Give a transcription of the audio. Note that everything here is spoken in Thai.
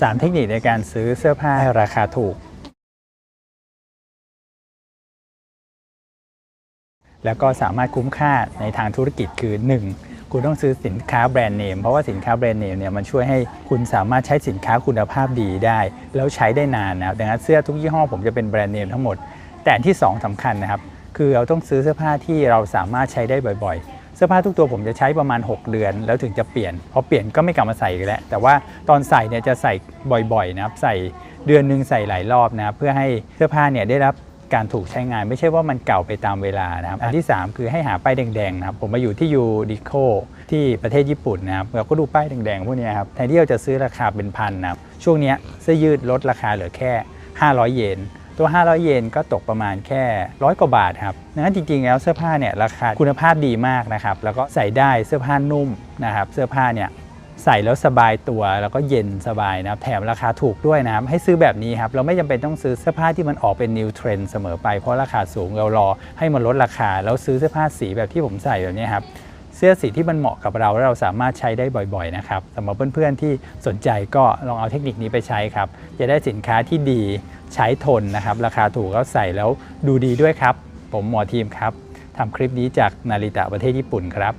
3 เทคนิคในการซื้อเสื้อผ้าให้ราคาถูก แล้วก็สามารถคุ้มค่าในทางธุรกิจคือ 1. คุณต้องซื้อสินค้าแบรนด์เนม เพราะว่าสินค้าแบรนด์เนมเนี่ยมันช่วยให้คุณสามารถใช้สินค้าคุณภาพดีได้ แล้วใช้ได้นานนะครับดังนั้นเสื้อทุกยี่ห้อผมจะเป็นแบรนด์เนมทั้งหมด แต่ที่ 2สำคัญนะครับ คือเราต้องซื้อเสื้อผ้าที่เราสามารถใช้ได้บ่อยๆ เสื้อผ้าทุกตัวผมจะใช้ประมาณ 6 เดือน แล้วถึงจะเปลี่ยนพอเปลี่ยนก็ไม่กลับมาใส่อีกแล้ว แต่ว่าตอนใส่เนี่ยจะใส่บ่อยๆนะครับ ใส่เดือนหนึ่งใส่หลายรอบนะครับเพื่อให้เสื้อผ้าเนี่ยได้รับการถูกใช้งานไม่ใช่ว่ามันเก่าไปตามเวลานะครับ อันที่ 3 คือให้หาป้ายแดงๆนะครับ ผมมาอยู่ที่ยูดิโคที่ประเทศญี่ปุ่นนะครับเราก็ดูป้ายแดงๆพวกนี้ครับแทนที่เราจะซื้อราคาเป็นพันนะครับช่วงนี้เสื้อยืดลดราคาเหลือแค่ 500 เยน ตัว 500 เยนก็ตกประมาณแค่ร้อยกว่าบาทครับดังนั้นจริงๆ แล้วเสื้อผ้าเนี่ยราคาคุณภาพดีมากนะครับแล้วก็ใส่ได้เสื้อผ้านุ่มนะครับเสื้อผ้าเนี่ยใส่แล้วสบายตัวแล้วก็เย็นสบายนะครับแถมราคาถูกด้วยนะครับให้ซื้อแบบนี้ครับเราไม่จำเป็นต้องซื้อเสื้อผ้าที่มันออกเป็นนิวเทรนเสมอไปเพราะราคาสูงเรารอให้มันลดราคาแล้วซื้อเสื้อผ้าสีแบบที่ผมใส่แบบนี้ครับ เสื้อสีที่มันเหมาะกับเราแล้วเราสามารถใช้ได้บ่อยๆนะครับสำหรับเพื่อนๆที่สนใจก็ลองเอาเทคนิคนี้ไปใช้ครับ จะได้สินค้าที่ดีใช้ทนนะครับ ราคาถูกแล้วใส่แล้วดูดีด้วยครับ ผมหมอทีมครับทำคลิปนี้จากนาริตะประเทศญี่ปุ่นครับ